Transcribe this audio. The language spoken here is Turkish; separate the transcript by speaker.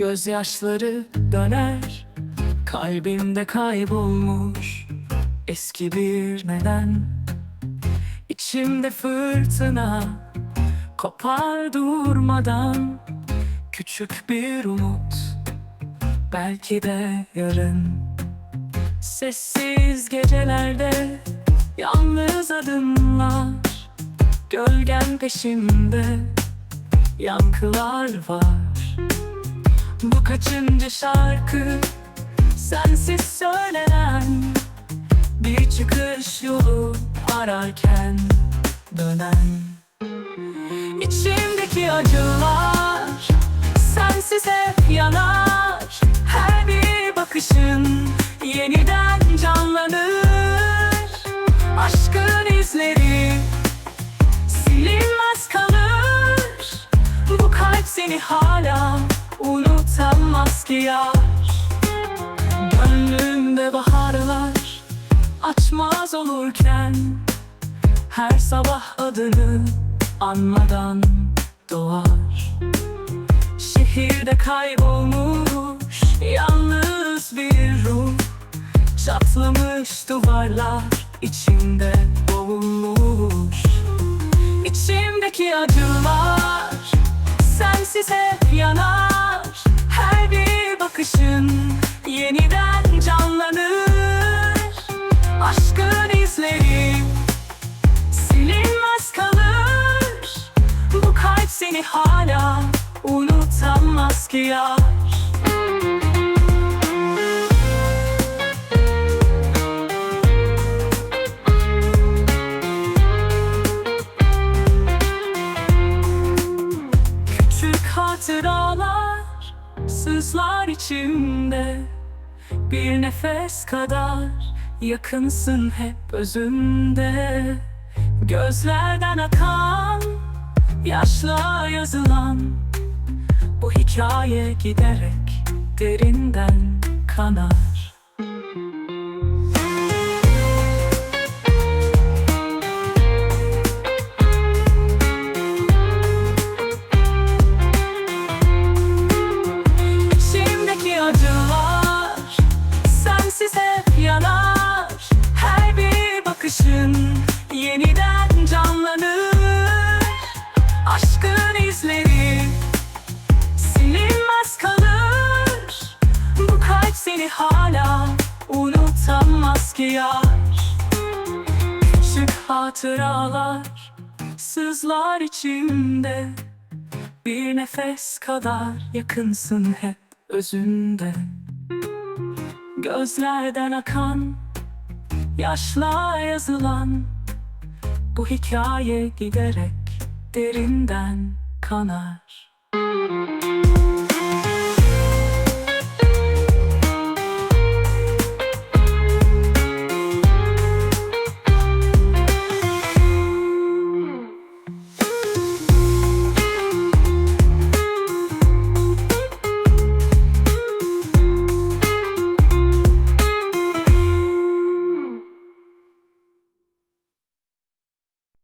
Speaker 1: Gözyaşları döner Kalbimde kaybolmuş Eski bir neden. İçimde fırtına Kopar durmadan Küçük bir umut Belki de yarın. Sessiz gecelerde Yalnız adımlar Gölgen peşimde Yankılar var Bu kaçıncı şarkı? Sensiz söylenen Bir çıkış yolu ararken Dönen. İçimdeki acılar Sensiz hep yanar. Her bir bakışın Yeniden canlanır. Aşkın izleri Silinmez kalır. Bu kalp seni hala Unutamaz ki yar Gönlümde baharlar Açmaz olurken Her sabah adını Anmadan doğar. Şehirde kaybolmuş Yalnız bir ruh Çatlamış duvarlar içinde boğulmuş. İçimdeki acılar Sensiz hep yanar Aşkın izleri. Silinmez kalır. Bu kalp seni hala Unutamaz ki yar. Hatıralar sızlar içimde. Bir nefes kadar yakınsın hep özümde. Gözlerden akan yaşla yazılan Bu hikaye giderek derinden kanar. İçimdeki acılar Sensiz hep yanar bakışın Yeniden canlanır. Aşkın izleri Silinmez kalır. Bu kalp seni hala Unutamaz ki yar. Küçük hatıralar Sızlar içimde. Bir nefes kadar yakınsın hep özünde. Gözlerden akan Yaşla yazılan Bu hikaye giderek derinden kanar